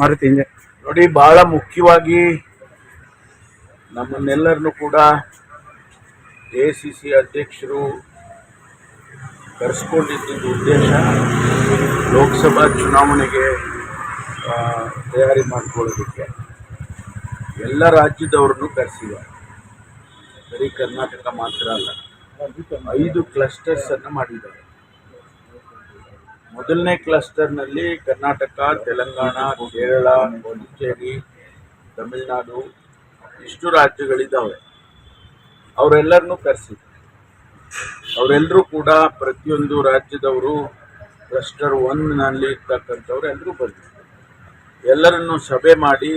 ಮಾರುತಿ ಹಿಂದೆ. ನೋಡಿ ಬಹಳ ಮುಖ್ಯವಾಗಿ ನಮ್ಮನ್ನೆಲ್ಲರನ್ನು ಕೂಡ ಎ ಸಿ ಸಿ ಅಧ್ಯಕ್ಷರು ಕರೆಸ್ಕೊಂಡಿದ್ದ ಉದ್ದೇಶ ಲೋಕಸಭಾ ಚುನಾವಣೆಗೆ ತಯಾರಿ ಮಾಡಿಕೊಳ್ಳೋದಕ್ಕೆ. ಎಲ್ಲ ರಾಜ್ಯದವ್ರನ್ನೂ ಕರೆಸಿದ್ದಾರೆ ಬರೀ ಕರ್ನಾಟಕ ಮಾತ್ರ ಅಲ್ಲ ಐದು ಕ್ಲಸ್ಟರ್ಸನ್ನು ಮಾಡಿದ್ದಾರೆ. ಮೊದಲನೇ ಕ್ಲಸ್ಟರ್ನಲ್ಲಿ ಕರ್ನಾಟಕ, ತೆಲಂಗಾಣ, ಕೇರಳ, ಪುದುಚೇರಿ, ತಮಿಳುನಾಡು ಇಷ್ಟು ರಾಜ್ಯಗಳಿದ್ದಾವೆ. ಅವರೆಲ್ಲರನ್ನೂ ಕರೆಸಿದ್ರು. ಅವರೆಲ್ಲರೂ ಕೂಡ ಪ್ರತಿಯೊಂದು ರಾಜ್ಯದವರು ಕ್ಲಸ್ಟರ್ ಒನ್ನಲ್ಲಿ ಇರ್ತಕ್ಕಂಥವ್ರು ಎಲ್ಲರೂ ಬಂದರು. ಎಲ್ಲರನ್ನು ಸಭೆ ಮಾಡಿ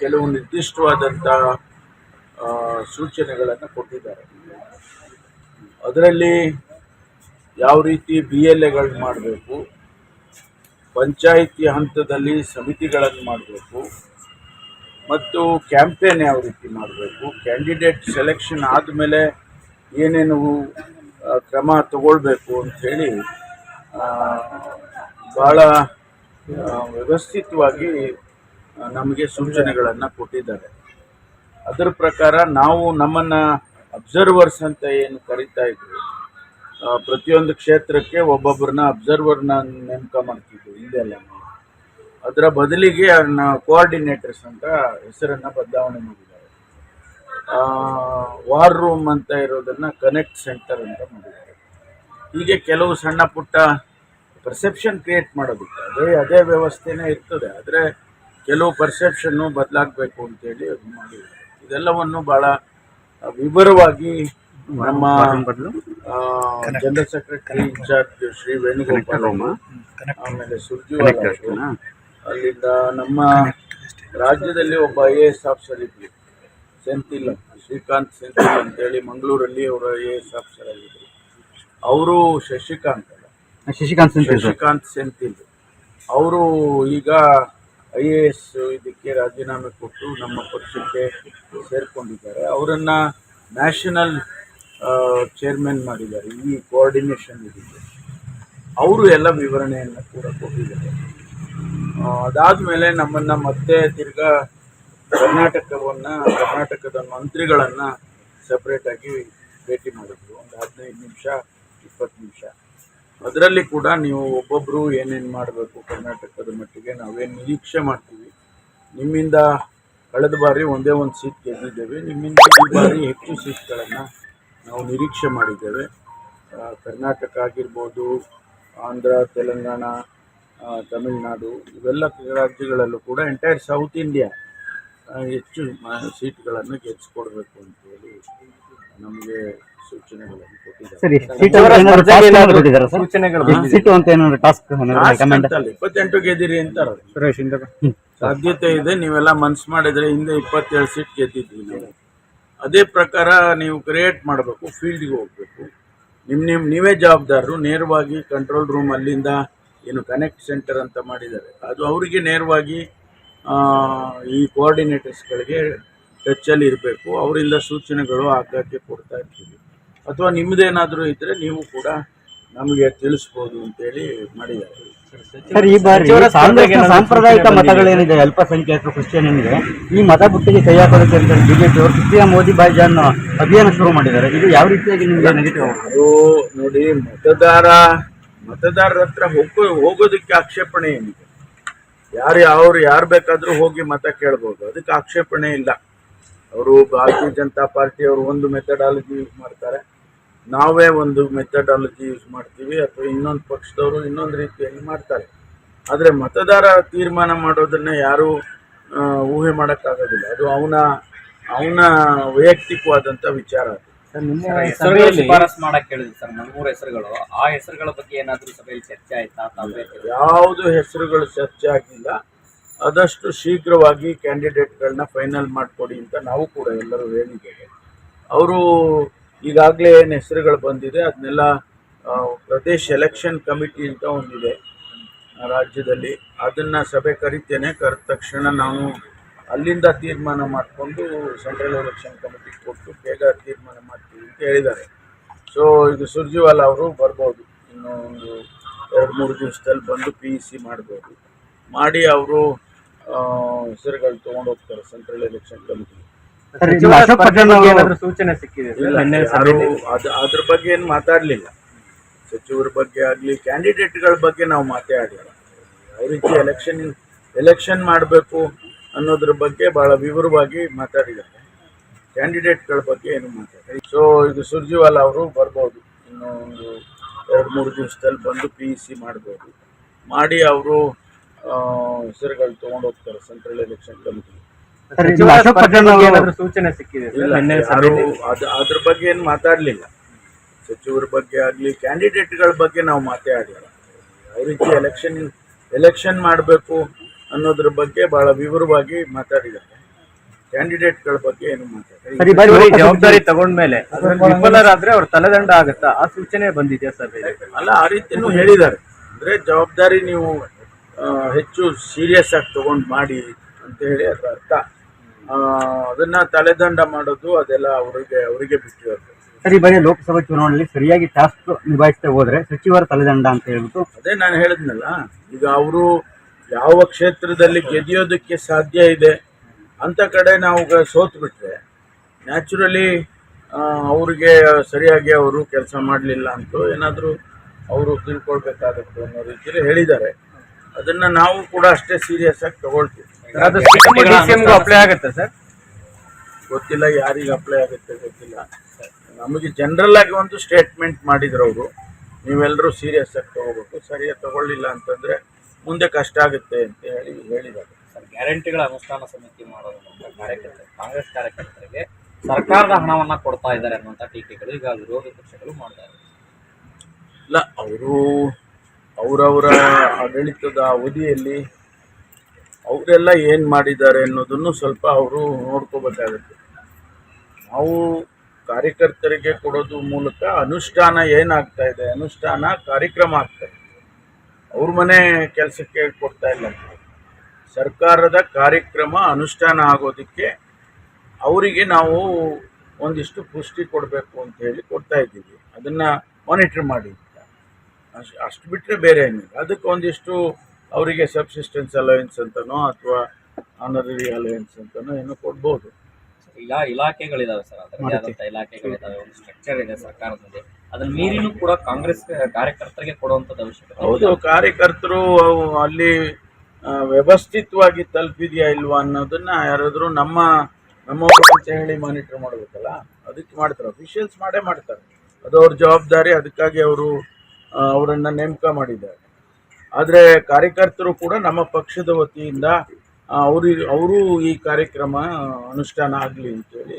ಕೆಲವು ನಿರ್ದಿಷ್ಟವಾದಂಥ ಸೂಚನೆಗಳನ್ನು ಕೊಟ್ಟಿದ್ದಾರೆ. ಅದರಲ್ಲಿ ಯಾವ ರೀತಿ ಬಿ ಎಲ್ ಎಗಳು ಮಾಡಬೇಕು, ಪಂಚಾಯಿತಿ ಹಂತದಲ್ಲಿ ಸಮಿತಿಗಳನ್ನು ಮಾಡಬೇಕು, ಮತ್ತು ಕ್ಯಾಂಪೇನ್ ಯಾವ ರೀತಿ ಮಾಡಬೇಕು, ಕ್ಯಾಂಡಿಡೇಟ್ ಸೆಲೆಕ್ಷನ್ ಆದಮೇಲೆ ಏನೇನು ಕ್ರಮ ತಗೊಳ್ಬೇಕು ಅಂಥೇಳಿ ಭಾಳ ವ್ಯವಸ್ಥಿತವಾಗಿ ನಮಗೆ ಸೂಚನೆಗಳನ್ನು ಕೊಟ್ಟಿದ್ದಾರೆ. ಅದರ ಪ್ರಕಾರ ನಾವು ನಮ್ಮನ್ನು ಅಬ್ಸರ್ವರ್ಸ್ ಅಂತ ಏನು ಕರಿತಾ ಇದ್ವಿ ಪ್ರತಿಯೊಂದು ಕ್ಷೇತ್ರಕ್ಕೆ ಒಬ್ಬೊಬ್ಬರನ್ನ ಅಬ್ಸರ್ವರ್ನ ನೇಮಕ ಮಾಡ್ತಿದ್ವಿ ಹಿಂದೆಲ್ಲ ಅದರ ಬದಲಿಗೆ ಅವ್ರನ್ನ ಕೋಆರ್ಡಿನೇಟರ್ಸ್ ಅಂತ ಹೆಸರನ್ನು ಬದಲಾವಣೆ ಮಾಡಿದ್ದಾರೆ. ವಾರ್ ರೂಮ್ ಅಂತ ಇರೋದನ್ನ ಕನೆಕ್ಟ್ ಸೆಂಟರ್ ಅಂತ ಮಾಡಿದ್ದಾರೆ. ಹೀಗೆ ಕೆಲವು ಸಣ್ಣ ಪುಟ್ಟ ಪರ್ಸೆಪ್ಷನ್ ಕ್ರಿಯೇಟ್ ಮಾಡೋದಕ್ಕೆ ಅದೇ ಅದೇ ವ್ಯವಸ್ಥೆನೇ ಇರ್ತದೆ. ಆದರೆ ಕೆಲವು ಪರ್ಸೆಪ್ಷನ್ನು ಬದಲಾಗಬೇಕು ಅಂತೇಳಿ ಅದು ಮಾಡಿದ್ದಾರೆ. ಇದೆಲ್ಲವನ್ನು ಭಾಳ ವಿವರವಾಗಿ ನಮ್ಮ general secretary in charge Shri Venugopal ಆಮೇಲೆ ಸುರ್ಜಿವಾಲ ಅಲ್ಲಿಂದ ನಮ್ಮ ರಾಜ್ಯದಲ್ಲಿ ಒಬ್ಬ ಐ ಎ ಎಸ್ ಆಫೀಸರ್ ಇದ್ವಿ. ಅಂತ, ಶ್ರೀಕಾಂತ್ ಸೆಂಥಿಲ್ ಅಂತೇಳಿ ಮಂಗಳೂರಲ್ಲಿ ಅವರು ಐ ಎ ಎಸ್ ಆಫೀಸರ್ ಆಗಿದ್ರು. ಅವರು ಶಶಿಕಾಂತ್ ಅಲ್ಲ. ಶಶಿಕಾಂತ್ ಶಶಿಕಾಂತ್ ಸೆಂಥಿಲ್. ಅವರು ಈಗ ಐ ಎ ಎಸ್ ಇದಕ್ಕೆ ರಾಜೀನಾಮೆ ಕೊಟ್ಟು ನಮ್ಮ ಪಕ್ಷಕ್ಕೆ ಸೇರ್ಕೊಂಡಿದ್ದಾರೆ. ಅವರನ್ನ ನ್ಯಾಷನಲ್ ಚೇರ್ಮನ್ ಮಾಡಿದ್ದಾರೆ. ಈ ಕೋಆರ್ಡಿನೇಷನ್ ಇದಕ್ಕೆ ಅವರು ಎಲ್ಲ ವಿವರಣೆಯನ್ನು ಕೂಡ ಕೊಟ್ಟಿದ್ದಾರೆ. ಅದಾದಮೇಲೆ ನಮ್ಮನ್ನು ಮತ್ತೆ ತಿರ್ಗಾ ಕರ್ನಾಟಕವನ್ನು, ಕರ್ನಾಟಕದ ಮಂತ್ರಿಗಳನ್ನು ಸಪ್ರೇಟಾಗಿ ಭೇಟಿ ಮಾಡಿದ್ರು. ಒಂದು ಹದಿನೈದು ನಿಮಿಷ, ಇಪ್ಪತ್ತು ನಿಮಿಷ. ಅದರಲ್ಲಿ ಕೂಡ ನೀವು ಒಬ್ಬೊಬ್ಬರು ಏನೇನು ಮಾಡಬೇಕು ಕರ್ನಾಟಕದ ಮಟ್ಟಿಗೆ, ನಾವೇನು ನಿರೀಕ್ಷೆ ಮಾಡ್ತೀವಿ. ನಿಮ್ಮಿಂದ ಕಳೆದ ಬಾರಿ ಒಂದೇ ಒಂದು ಸೀಟ್ ಗೆದ್ದಿದ್ದೇವೆ. ನಿಮ್ಮಿಂದ ಈ ಬಾರಿ ಹೆಚ್ಚು ಸೀಟ್ಗಳನ್ನು ನಾವು ನಿರೀಕ್ಷೆ ಮಾಡಿದ್ದೇವೆ. ಕರ್ನಾಟಕ ಆಗಿರ್ಬೋದು ಆಂಧ್ರ ತೆಲಂಗಾಣ ತಮಿಳುನಾಡು ಇವೆಲ್ಲ ರಾಜ್ಯಗಳಲ್ಲೂ ಕೂಡ ಎಂಟೈರ್ ಸೌತ್ ಇಂಡಿಯಾ ಹೆಚ್ಚು ಸೀಟ್ಗಳನ್ನು ಗೆಲ್ಲಿಸ್ಕೊಡ್ಬೇಕು ಅಂತೇಳಿ ನಮಗೆ ಸೂಚನೆಗಳನ್ನು ಕೊಟ್ಟಿದ್ದಾರೆ. ಇಪ್ಪತ್ತೆಂಟು ಗೆದ್ದಿರಿ ಅಂತಾರೆ. ಸಾಧ್ಯತೆ ಇದೆ ನೀವೆಲ್ಲ ಮನ್ಸು ಮಾಡಿದ್ರೆ ಹಿಂದೆ ಇಪ್ಪತ್ತೇಳು ಸೀಟ್ ಗೆದ್ದಿದ್ವಿ ನಾವು. ಅದೇ ಪ್ರಕಾರ ನೀವು ಕ್ರಿಯೇಟ್ ಮಾಡಬೇಕು ಫೀಲ್ಡ್ಗೆ ಹೋಗಬೇಕು. ನಿಮ್ಮ ನಿಮ್ಮ ನೀವೇ ಜವಾಬ್ದಾರರು, ನೇರವಾಗಿ ಕಂಟ್ರೋಲ್ ರೂಮ್ ಅಲ್ಲಿಂದ ಏನು ಕನೆಕ್ಟ್ ಸೆಂಟರ್ ಅಂತ ಮಾಡಿದ್ದಾರೆ. ಅದು ಅವರಿಗೆ ನೇರವಾಗಿ ಈ ಕೋಆರ್ಡಿನೇಟರ್ಸ್ಗಳಿಗೆ ಟಚ್ಚಲ್ಲಿ ಇರಬೇಕು. ಅವರಿಂದ ಸೂಚನೆಗಳು ಆಗಾಗ್ಗೆ ಕೊಡ್ತಾ ಇರ್ತೀವಿ. ಅಥವಾ ನಿಮ್ಮದೇನಾದರೂ ಇದ್ದರೆ ನೀವು ಕೂಡ ನಮಗೆ ತಿಳಿಸ್ಬೋದು ಅಂತೇಳಿ ಮಾಡಿದ್ದಾರೆ. ಸರ್ ಈ ಬಾರಿ ಸಾಂಪ್ರದಾಯಿಕ ಮತಗಳೇನಿದೆ? ಅಲ್ಪಸಂಖ್ಯಾತರು ಕ್ರಿಶ್ಚಿಯನ್ ಏನಿದೆ ಈ ಮತ ಬುಟ್ಟಿಗೆ ಕೈ ಹಾಕೋದಕ್ಕೆ ಅಂತ ಬಿಜೆಪಿ ಅವರು ಸುಪ್ರಿಯಾ ಮೋದಿ ಬಾಯ್ಜಾನ್ ಅಭಿಯಾನ ಶುರು ಮಾಡಿದ್ದಾರೆ. ಇದು ಯಾವ ರೀತಿಯಾಗಿ ನಿಮಗೆ ನೆಗೆಟಿವ್ ಅದು ನೋಡಿ ಮತದಾರ ಮತದಾರರ ಹತ್ರ ಹೋಗೋ ಹೋಗೋದಕ್ಕೆ ಆಕ್ಷೇಪಣೆ ಏನಿದೆ? ಯಾರು ಅವ್ರು ಯಾರು ಬೇಕಾದರೂ ಹೋಗಿ ಮತ ಕೇಳ್ಬೋದು. ಅದಕ್ಕೆ ಆಕ್ಷೇಪಣೆ ಇಲ್ಲ. ಅವರು ಭಾರತೀಯ ಜನತಾ ಪಾರ್ಟಿ ಅವರು ಒಂದು ಮೆಥಡಾಲಜಿ ಯೂಸ್ ಮಾಡ್ತಾರೆ. ನಾವೇ ಒಂದು ಮೆಥಡಾಲಜಿ ಯೂಸ್ ಮಾಡ್ತೀವಿ ಅಥವಾ ಇನ್ನೊಂದು ಪಕ್ಷದವರು ಇನ್ನೊಂದು ರೀತಿಯಲ್ಲಿ ಮಾಡ್ತಾರೆ. ಆದರೆ ಮತದಾರ ತೀರ್ಮಾನ ಮಾಡೋದನ್ನ ಯಾರೂ ಊಹೆ ಮಾಡೋಕ್ಕಾಗೋದಿಲ್ಲ. ಅದು ಅವನ ಅವನ ವೈಯಕ್ತಿಕವಾದಂಥ ವಿಚಾರ ಅದು. ಹೆಸರುಗಳು ಶಿಫಾರಸ್ ಮಾಡಕ್ ಹೇಳಿದ್ರು ಸರ್ ಮೂರು ಹೆಸರುಗಳು. ಆ ಹೆಸರುಗಳ ಬಗ್ಗೆ ಏನಾದರೂ ಸಭೆಯಲ್ಲಿ ಚರ್ಚೆ ಆಯ್ತಾ? ಯಾವುದು ಹೆಸರುಗಳು ಚರ್ಚೆ ಆಗಿಲ್ಲ. ಆದಷ್ಟು ಶೀಘ್ರವಾಗಿ ಕ್ಯಾಂಡಿಡೇಟ್ಗಳನ್ನ ಫೈನಲ್ ಮಾಡಿಕೊಡಿ ಅಂತ ನಾವು ಕೂಡ ಎಲ್ಲರೂ ಹೇಳಿದ್ದೇವೆ. ಅವರು ಈಗಾಗಲೇ ಏನು ಹೆಸರುಗಳು ಬಂದಿದೆ, ಅದನ್ನೆಲ್ಲ ಪ್ರದೇಶ್ ಎಲೆಕ್ಷನ್ ಕಮಿಟಿ ಅಂತ ಒಂದಿದೆ ರಾಜ್ಯದಲ್ಲಿ. ಅದನ್ನು ಸಭೆ ಕರಿತೇನೆ, ಕರೆದ ತಕ್ಷಣ ನಾವು ಅಲ್ಲಿಂದ ತೀರ್ಮಾನ ಮಾಡಿಕೊಂಡು ಸೆಂಟ್ರಲ್ ಎಲೆಕ್ಷನ್ ಕಮಿಟಿಗೆ ಕೊಟ್ಟು ಬೇಗ ತೀರ್ಮಾನ ಮಾಡ್ತೀವಿ ಅಂತ ಹೇಳಿದ್ದಾರೆ. ಸೊ ಇದು ಸುರ್ಜಿವಾಲ ಅವರು ಬರ್ಬೋದು. ಇನ್ನೂ ಒಂದು ಎರಡು, ಮೂರು ದಿವಸದಲ್ಲಿ ಬಂದು ಪಿ ಯು ಸಿ ಮಾಡ್ಬೋದು. ಮಾಡಿ ಅವರು ಹೆಸರುಗಳು ತೊಗೊಂಡೋಗ್ತಾರೆ ಹೋಗ್ತಾರೆ ಸೆಂಟ್ರಲ್ ಎಲೆಕ್ಷನ್ ಕಮಿಟಿ ಅಶೋಕ್ ಏನಾದ್ರು ಸೂಚನೆ ಸಿಕ್ಕಿದೆ ಅದ್ರ ಬಗ್ಗೆ ಏನು ಮಾತಾಡಲಿಲ್ಲ. ಸಚಿವರ ಬಗ್ಗೆ ಆಗಲಿ ಕ್ಯಾಂಡಿಡೇಟ್ಗಳ ಬಗ್ಗೆ ನಾವು ಮಾತಾಡಿಲ್ಲ. ಯಾವ ರೀತಿ ಎಲೆಕ್ಷನ್ ಎಲೆಕ್ಷನ್ ಮಾಡಬೇಕು ಅನ್ನೋದ್ರ ಬಗ್ಗೆ ಬಹಳ ವಿವರವಾಗಿ ಮಾತಾಡಿದ್ದಾರೆ. ಕ್ಯಾಂಡಿಡೇಟ್ಗಳ ಬಗ್ಗೆ ಏನು ಮಾತಾಡಿ ಸೊ ಇದು ಸುರ್ಜಿವಾಲ ಅವರು ಬರ್ಬೋದು. ಇನ್ನು ಒಂದು ಎರಡು ಮೂರು ದಿವಸದಲ್ಲಿ ಬಂದು ಪಿ ಇ ಸಿ ಮಾಡ್ಬೋದು. ಮಾಡಿ ಅವರು ಹೆಸರುಗಳು ತಗೊಂಡು ಹೋಗ್ತಾರೆ ಸೆಂಟ್ರಲ್ ಎಲೆಕ್ಷನ್ ಕಮಿಟಿ ಅಶೋಕ್ ಏನಾದ್ರು ಸೂಚನೆ ಸಿಕ್ಕಿದೆ ಸರ್? ಯಾರು ಅದ್ ಅದ್ರ ಬಗ್ಗೆ ಏನು ಮಾತಾಡ್ಲಿಲ್ಲ. ಸಚಿವರ ಬಗ್ಗೆ ಆಗಲಿ ಕ್ಯಾಂಡಿಡೇಟ್ಗಳ ಬಗ್ಗೆ ನಾವು ಮಾತಾಡಿಲ್ಲ. ಯಾವ ರೀತಿ ಎಲೆಕ್ಷನ್ ಎಲೆಕ್ಷನ್ ಮಾಡಬೇಕು ಅನ್ನೋದ್ರ ಬಗ್ಗೆ ಬಹಳ ವಿವರವಾಗಿ ಮಾತಾಡಿದ್ದಾರೆ. ಕ್ಯಾಂಡಿಡೇಟ್ಗಳ ಬಗ್ಗೆ ಏನು ಮಾತಾಡಿ ಸರ್, ಬಾರಿ ಜವಾಬ್ದಾರಿ ತಗೊಂಡ್ಮೇಲೆ ಅದ್ರಲ್ಲಿ ವಿಫಲರಾದ್ರೆ ಅವ್ರ ತಲೆದಂಡ ಆಗುತ್ತಾ? ಆ ಸೂಚನೆ ಬಂದಿದೆ ಸಭೆಯಲ್ಲಿ ಅಲ್ಲ ಆ ರೀತಿನೂ ಹೇಳಿದ್ದಾರೆ. ಅಂದ್ರೆ ಜವಾಬ್ದಾರಿ ನೀವು ಆ, ಹೆಚ್ಚು ಸೀರಿಯಸ್ ಆಗಿ ತಗೊಂಡು ಮಾಡಿ ಅಂತ ಹೇಳಿ ಅದರ ಅರ್ಥ ಅದನ್ನ ತಲೆದಂಡ ಮಾಡೋದು ಅದೆಲ್ಲ ಅವರಿಗೆ ಅವರಿಗೆ ಬಿಟ್ಟಿರೋದು. ಸರಿ ಈ ಬಾರಿ ಲೋಕಸಭಾ ಚುನಾವಣೆಯಲ್ಲಿ ಸರಿಯಾಗಿ ಟಾಸ್ಕ್ ನಿಭಾಯಿಸ್ತಾ ಹೋದ್ರೆ ಸಚಿವರ ತಲೆದಂಡ ಅಂತ ಹೇಳ್ಬಿಟ್ಟು ಅದೇ ನಾನು ಹೇಳಿದ್ನಲ್ಲ ಈಗ ಅವರು ಯಾವ ಕ್ಷೇತ್ರದಲ್ಲಿ ಗೆದಿಯೋದಕ್ಕೆ ಸಾಧ್ಯ ಇದೆ ಅಂತ ಕಡೆ ನಾವು ಗ- ಸೋತು ಬಿಟ್ರೆ ನ್ಯಾಚುರಲಿ ಅವ್ರಿಗೆ ಸರಿಯಾಗಿ ಅವರು ಕೆಲಸ ಮಾಡಲಿಲ್ಲ ಅಂತ ಏನಾದರೂ ಅವರು ತಿಳ್ಕೊಳ್ಬೇಕಾಗುತ್ತೆ ಅನ್ನೋ ರೀತಿಯಲ್ಲಿ ಹೇಳಿದ್ದಾರೆ. ಅದನ್ನ ನಾವು ಕೂಡ ಅಷ್ಟೇ ಸೀರಿಯಸ್ ಆಗಿ ತಗೊಳ್ತೀವಿ. ಅದು ಅಪ್ಲೈ ಆಗುತ್ತೆ ಸರ್? ಗೊತ್ತಿಲ್ಲ ಯಾರಿಗೆ ಅಪ್ಲೈ ಆಗುತ್ತೆ ಗೊತ್ತಿಲ್ಲ. ನಮಗೆ ಜನರಲ್ ಆಗಿ ಒಂದು ಸ್ಟೇಟ್ಮೆಂಟ್ ಮಾಡಿದ್ರು ಅವರು. ನೀವೆಲ್ಲರೂ ಸೀರಿಯಸ್ ಆಗಿ ತಗೋಬೇಕು ಸರಿಯಾಗಿ ತಗೊಳ್ಳಿಲ್ಲ ಅಂತಂದ್ರೆ ಮುಂದೆ ಕಷ್ಟ ಆಗುತ್ತೆ ಅಂತ ಹೇಳಿ ಹೇಳಿದ್ದಾರೆ. ಸರ್ ಗ್ಯಾರಂಟಿಗಳ ಅನುಷ್ಠಾನ ಸಮಿತಿ ಮಾಡೋದು ಅಂತ ಕಾರ್ಯಕರ್ತರು ಕಾಂಗ್ರೆಸ್ ಕಾರ್ಯಕರ್ತರಿಗೆ ಸರ್ಕಾರದ ಹಣವನ್ನ ಕೊಡ್ತಾ ಇದ್ದಾರೆ ಅನ್ನುವಂಥ ಟೀಕೆಗಳು ಈಗ ವಿರೋಧ ಪಕ್ಷಗಳು ಮಾಡ್ತಾರೆ ಇಲ್ಲ ಅವರು ಅವರವರ ಆಡಳಿತದ ಅವಧಿಯಲ್ಲಿ ಅವರೆಲ್ಲ ಏನು ಮಾಡಿದ್ದಾರೆ ಅನ್ನೋದನ್ನು ಸ್ವಲ್ಪ ಅವರು ನೋಡ್ಕೋಬೇಕಾಗುತ್ತೆ. ನಾವು ಕಾರ್ಯಕರ್ತರಿಗೆ ಕೊಡೋದು ಮೂಲಕ ಅನುಷ್ಠಾನ ಏನಾಗ್ತಾ ಇದೆ, ಅನುಷ್ಠಾನ ಕಾರ್ಯಕ್ರಮ ಆಗ್ತಾ ಇದೆ. ಅವ್ರ ಮನೆ ಕೆಲಸಕ್ಕೆ ಕೊಡ್ತಾ ಇಲ್ಲ. ಸರ್ಕಾರದ ಕಾರ್ಯಕ್ರಮ ಅನುಷ್ಠಾನ ಆಗೋದಕ್ಕೆ ಅವರಿಗೆ ನಾವು ಒಂದಿಷ್ಟು ಪುಷ್ಟಿ ಕೊಡಬೇಕು ಅಂತ ಹೇಳಿ ಕೊಡ್ತಾ ಇದ್ದೀವಿ. ಅದನ್ನು ಮಾನಿಟರ್ ಮಾಡಿ ಅಷ್ಟು ಅಷ್ಟು ಬಿಟ್ಟರೆ ಬೇರೆ ಏನಿಲ್ಲ. ಅದಕ್ಕೆ ಒಂದಿಷ್ಟು ಅವರಿಗೆ ಸಬ್ಸಿಸ್ಟೆನ್ಸ್ ಅಲೋಯನ್ಸ್ ಅಂತನೋ ಅಥವಾ ಆನರರಿ ಅಲವೆನ್ಸ್ ಅಂತನೋ ಏನೋ ಕೊಡ್ಬೋದು. ಇಲ್ಲ ಇಲಾಖೆಗಳಿದಾವೆ ಸರ್ ಅದರದೇ ಆದಂಥ ಇಲಾಖೆಗಳಿದಾವೆ ಒಂದು ಸ್ಟ್ರಕ್ಚರ್ ಇದೆ ಸರ್ಕಾರದಲ್ಲಿ. ಅದನ್ನ ಮೀರಿನೂ ಕೂಡ ಕಾಂಗ್ರೆಸ್ ಕಾರ್ಯಕರ್ತರಿಗೆ ಕೊಡುವಂಥದ್ದು ಅವಶ್ಯಕತೆ. ಹೌದು ಕಾರ್ಯಕರ್ತರು ಅಲ್ಲಿ ವ್ಯವಸ್ಥಿತವಾಗಿ ತಲುಪಿದೆಯಾ ಇಲ್ವಾ ಅನ್ನೋದನ್ನ ಯಾರಾದರೂ ನಮ್ಮ ನಮ್ಮವರು ಅಂತ ಹೇಳಿ ಮಾನಿಟರ್ ಮಾಡಬೇಕಲ್ಲ ಅದಕ್ಕೆ ಮಾಡ್ತಾರೆ. ಅಫಿಷಿಯಲ್ಸ್ ಮಾಡೇ ಮಾಡ್ತಾರೆ. ಅದು ಅವ್ರ ಜವಾಬ್ದಾರಿ ಅದಕ್ಕಾಗಿ ಅವರು ಅವರನ್ನು ನೇಮಕ ಮಾಡಿದ್ದಾರೆ. ಆದರೆ ಕಾರ್ಯಕರ್ತರು ಕೂಡ ನಮ್ಮ ಪಕ್ಷದ ವತಿಯಿಂದ ಅವರು ಅವರು ಈ ಕಾರ್ಯಕ್ರಮ ಅನುಷ್ಠಾನ ಆಗಲಿ ಅಂತೇಳಿ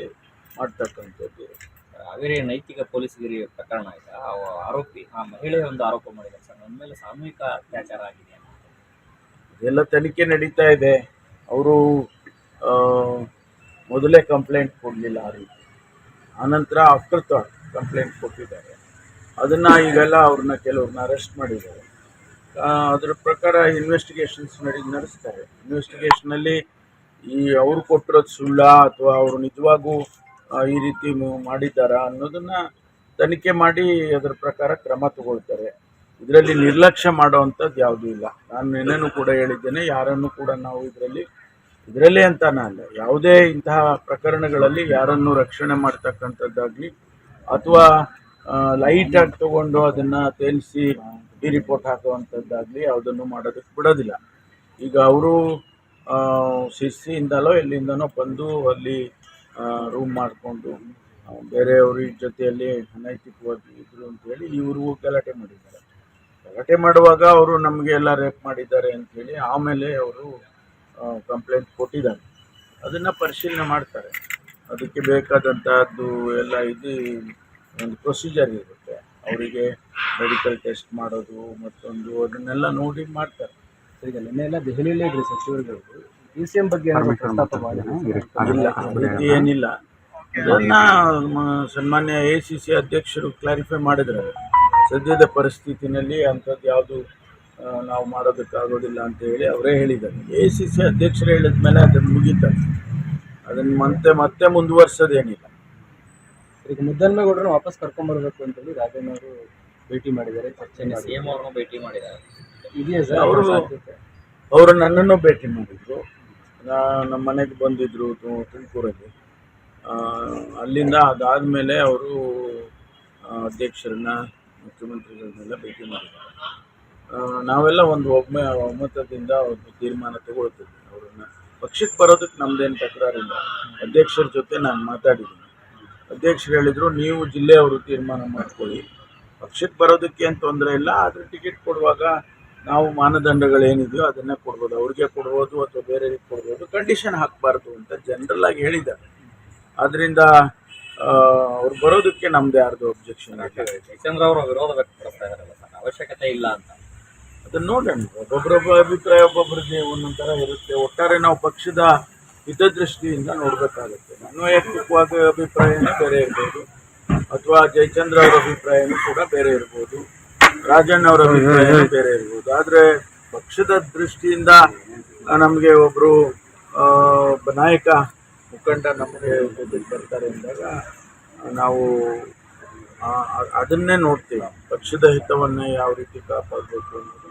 ಮಾಡ್ತಕ್ಕಂಥದ್ದು. ಹಾವೇರಿ ನೈತಿಕ ಪೊಲೀಸ್ಗಿರಿ ಪ್ರಕರಣ ಇದೆ. ಆರೋಪಿ ಆ ಮಹಿಳೆ ಒಂದು ಆರೋಪ ಮಾಡಿದ್ದಾರೆ. ಸರ್ ನನ್ನ ಮೇಲೆ ಸಾಮೂಹಿಕ ಅತ್ಯಾಚಾರ ಆಗಿದೆ ಅಂತ. ಇದೆಲ್ಲ ತನಿಖೆ ನಡೀತಾ ಇದೆ. ಅವರು ಮೊದಲೇ ಕಂಪ್ಲೇಂಟ್ ಕೊಡಲಿಲ್ಲ ಆ ರೀತಿ. ಆನಂತರ ಆಫ್ಟರ್ ಥಾಟ್ ಕಂಪ್ಲೇಂಟ್ ಕೊಟ್ಟಿದ್ದಾರೆ. ಅದನ್ನು ಈಗೆಲ್ಲ ಅವ್ರನ್ನ ಕೆಲವ್ರನ್ನ ಅರೆಸ್ಟ್ ಮಾಡಿದ್ದಾರೆ. ಅದ್ರ ಪ್ರಕಾರ ಇನ್ವೆಸ್ಟಿಗೇಷನ್ಸ್ ನಡಿ, ನಡೆಸ್ತಾರೆ. ಇನ್ವೆಸ್ಟಿಗೇಷನಲ್ಲಿ ಈ ಅವರು ಕೊಟ್ಟಿರೋದು ಸುಳ್ಳ ಅಥವಾ ಅವರು ನಿಜವಾಗೂ ಈ ರೀತಿ ಮಾಡಿದ್ದಾರಾ ಅನ್ನೋದನ್ನು ತನಿಖೆ ಮಾಡಿ ಅದರ ಪ್ರಕಾರ ಕ್ರಮ ತಗೊಳ್ತಾರೆ. ಇದರಲ್ಲಿ ನಿರ್ಲಕ್ಷ್ಯ ಮಾಡೋವಂಥದ್ದು ಯಾವುದೂ ಇಲ್ಲ. ನಾನು ನಿನ್ನೂ ಕೂಡ ಹೇಳಿದ್ದೇನೆ, ಯಾರನ್ನು ಕೂಡ ನಾವು ಇದರಲ್ಲಿ, ಇದರಲ್ಲೇ ಅಂತ ಅಲ್ಲ. ಯಾವುದೇ ಇಂತಹ ಪ್ರಕರಣಗಳಲ್ಲಿ ಯಾರನ್ನು ರಕ್ಷಣೆ ಮಾಡ್ತಕ್ಕಂಥದ್ದಾಗಲಿ ಅಥವಾ ಲೈಟಾಗಿ ತಗೊಂಡು ಅದನ್ನು ತೇಲಿಸಿ ಈ ರಿಪೋರ್ಟ್ ಹಾಕುವಂಥದ್ದಾಗಲಿ ಯಾವುದನ್ನು ಮಾಡೋದಕ್ಕೆ ಬಿಡೋದಿಲ್ಲ. ಈಗ ಅವರು ಶಿರ್ಸಿಯಿಂದಲೋ ಎಲ್ಲಿಂದನೋ ಬಂದು ಅಲ್ಲಿ ರೂಮ್ ಮಾಡಿಕೊಂಡು ಬೇರೆಯವ್ರ ಜೊತೆಯಲ್ಲಿ ಅನೈತಿಕವಾಗಿ ಇದ್ರು ಅಂತೇಳಿ ಇವ್ರಿಗೂ ಗಲಾಟೆ ಮಾಡಿದ್ದಾರೆ. ಗಲಾಟೆ ಮಾಡುವಾಗ ಅವರು ನಮಗೆ ಎಲ್ಲ ರೇಪ್ ಮಾಡಿದ್ದಾರೆ ಅಂಥೇಳಿ ಆಮೇಲೆ ಅವರು ಕಂಪ್ಲೇಂಟ್ ಕೊಟ್ಟಿದ್ದಾರೆ. ಅದನ್ನು ಪರಿಶೀಲನೆ ಮಾಡ್ತಾರೆ. ಅದಕ್ಕೆ ಬೇಕಾದಂತಹದ್ದು ಎಲ್ಲ ಇದು, ಒಂದು ಪ್ರೊಸೀಜರ್ ಇರುತ್ತೆ. ಅವರಿಗೆ ಮೆಡಿಕಲ್ ಟೆಸ್ಟ್ ಮಾಡೋದು ಮತ್ತೊಂದು ಅದನ್ನೆಲ್ಲ ನೋಡಿ ಮಾಡ್ತಾರೆ. ಈಗ ನಿನ್ನೆ ಎಲ್ಲ ದೆಹಲಿಯಲ್ಲೇ ಇದ್ರು ಸಚಿವರುಗಳು ಬಗ್ಗೆ ಏನಾದ್ರು ಪ್ರಸ್ತಾಪ ಮಾಡಿದ್ರು ಇಲ್ಲ ಆ ಏನಿಲ್ಲ. ಇದನ್ನ ಸನ್ಮಾನ್ಯ ಎ ಸಿ ಸಿ ಅಧ್ಯಕ್ಷರು ಕ್ಲಾರಿಫೈ ಮಾಡಿದ್ರೆ. ಸದ್ಯದ ಪರಿಸ್ಥಿತಿನಲ್ಲಿ ಅಂಥದ್ದು ಯಾವುದು ನಾವು ಮಾಡೋದಕ್ಕಾಗೋದಿಲ್ಲ ಅಂತ ಹೇಳಿ ಅವರೇ ಹೇಳಿದ್ದಾರೆ. ಎ ಸಿ ಸಿ ಅಧ್ಯಕ್ಷರು ಹೇಳಿದ ಮೇಲೆ ಅದನ್ನು ಮುಗೀತಾರೆ ಅದನ್ನು ಮತ್ತೆ ಮತ್ತೆ ಮುಂದುವರ್ಸೋದೇನಿಲ್ಲ. ಈಗ ಮುದ್ದನ್ಮೇಗೌಡರನ್ನ ವಾಪಸ್ ಕರ್ಕೊಂಡ್ಬರ್ಬೇಕು ಅಂತೇಳಿ ರಾಜಣ್ಣ ಅವರು ಭೇಟಿ ಮಾಡಿದ್ದಾರೆ ಚರ್ಚೆ ಅವ್ರನ್ನೂ ಭೇಟಿ ಮಾಡಿದ್ದಾರೆ. ಇದೆಯಾ ಸರ್? ಅವರು ಸಾಧ್ಯತೆ? ಅವರು ನನ್ನನ್ನು ಭೇಟಿ ಮಾಡಿದ್ರು. ನಾ- ನಮ್ಮ ಮನೆಗೆ ಬಂದಿದ್ರು ತುಮಕೂರಲ್ಲಿ. ಅಲ್ಲಿಂದ ಅದಾದಮೇಲೆ ಅವರು ಅಧ್ಯಕ್ಷರನ್ನ ಮುಖ್ಯಮಂತ್ರಿಗಳನ್ನೆಲ್ಲ ಭೇಟಿ ಮಾಡಿದ್ರು. ನಾವೆಲ್ಲ ಒಂದು ಒಮ್ಮೆ ಒಮ್ಮತದಿಂದ ಒಂದು ತೀರ್ಮಾನ ತಗೊಳ್ತಿದ್ವಿ. ಅವರನ್ನ ಪಕ್ಷಕ್ಕೆ ಬರೋದಕ್ಕೆ ನಮ್ದೇನು ತಕರಾರಿಲ್ಲ. ಅಧ್ಯಕ್ಷರ ಜೊತೆ ನಾನು ಮಾತಾಡಿದ್ದೀನಿ. ಅಧ್ಯಕ್ಷರು ಹೇಳಿದರು ನೀವು ಜಿಲ್ಲೆಯವರು ತೀರ್ಮಾನ ಮಾಡ್ಕೊಳ್ಳಿ. ಪಕ್ಷಕ್ಕೆ ಬರೋದಕ್ಕೆ ಏನು ತೊಂದರೆ ಇಲ್ಲ ಆದರೆ ಟಿಕೆಟ್ ಕೊಡುವಾಗ ನಾವು ಮಾನದಂಡಗಳೇನಿದೆಯೋ ಅದನ್ನೇ ಕೊಡ್ಬೋದು. ಅವ್ರಿಗೆ ಕೊಡ್ಬೋದು ಅಥವಾ ಬೇರೆಯವ್ರಿಗೆ ಕೊಡ್ಬೋದು ಕಂಡೀಷನ್ ಹಾಕಬಾರ್ದು ಅಂತ ಜನರಲ್ ಆಗಿ ಹೇಳಿದ್ದಾರೆ. ಆದ್ದರಿಂದ ಅವ್ರು ಬರೋದಕ್ಕೆ ನಮ್ದು ಯಾರ್ದು ಅಬ್ಜೆಕ್ಷನ್ ಯಾಕಂದ್ರೆ ಜಯಚಂದ್ರ ಅವರು ವಿರೋಧ ವ್ಯಕ್ತಪಡಿಸ್ತಾ ಇದಾರಲ್ಲ ಸರ್ ಅವಶ್ಯಕತೆ ಇಲ್ಲ ಅಂತ. ಅದನ್ನ ನೋಡೋಣ. ಒಬ್ಬೊಬ್ಬರೊಬ್ಬ ಅಭಿಪ್ರಾಯ ಒಬ್ಬೊಬ್ಬರಿಗೆ ಒಂದೊಂದು ಥರ ಇರುತ್ತೆ. ಒಟ್ಟಾರೆ ನಾವು ಪಕ್ಷದ ಹಿತದೃಷ್ಟಿಯಿಂದ ನೋಡಬೇಕಾಗುತ್ತೆ. ನನ್ನ ವೈಯಕ್ತಿಕವಾದ ಅಭಿಪ್ರಾಯನೇ ಬೇರೆ ಇರ್ಬೋದು. ಅಥವಾ ಜಯಚಂದ್ರ ಅವರ ಅಭಿಪ್ರಾಯನೂ ಕೂಡ ಬೇರೆ ಇರ್ಬೋದು. ರಾಜಣ್ಣ ಅವರ ಅಭಿಪ್ರಾಯ ಬೇರೆ ಇರ್ಬೋದು. ಆದರೆ ಪಕ್ಷದ ದೃಷ್ಟಿಯಿಂದ ನಮಗೆ ಒಬ್ಬರು ಒಬ್ಬ ನಾಯಕ ಮುಖಂಡ ನಮಗೆ ಬರ್ತಾರೆ ಅಂದಾಗ ನಾವು ಅದನ್ನೇ ನೋಡ್ತೀವಿ. ಪಕ್ಷದ ಹಿತವನ್ನೇ ಯಾವ ರೀತಿ ಕಾಪಾಡಬೇಕು ಅನ್ನೋದು.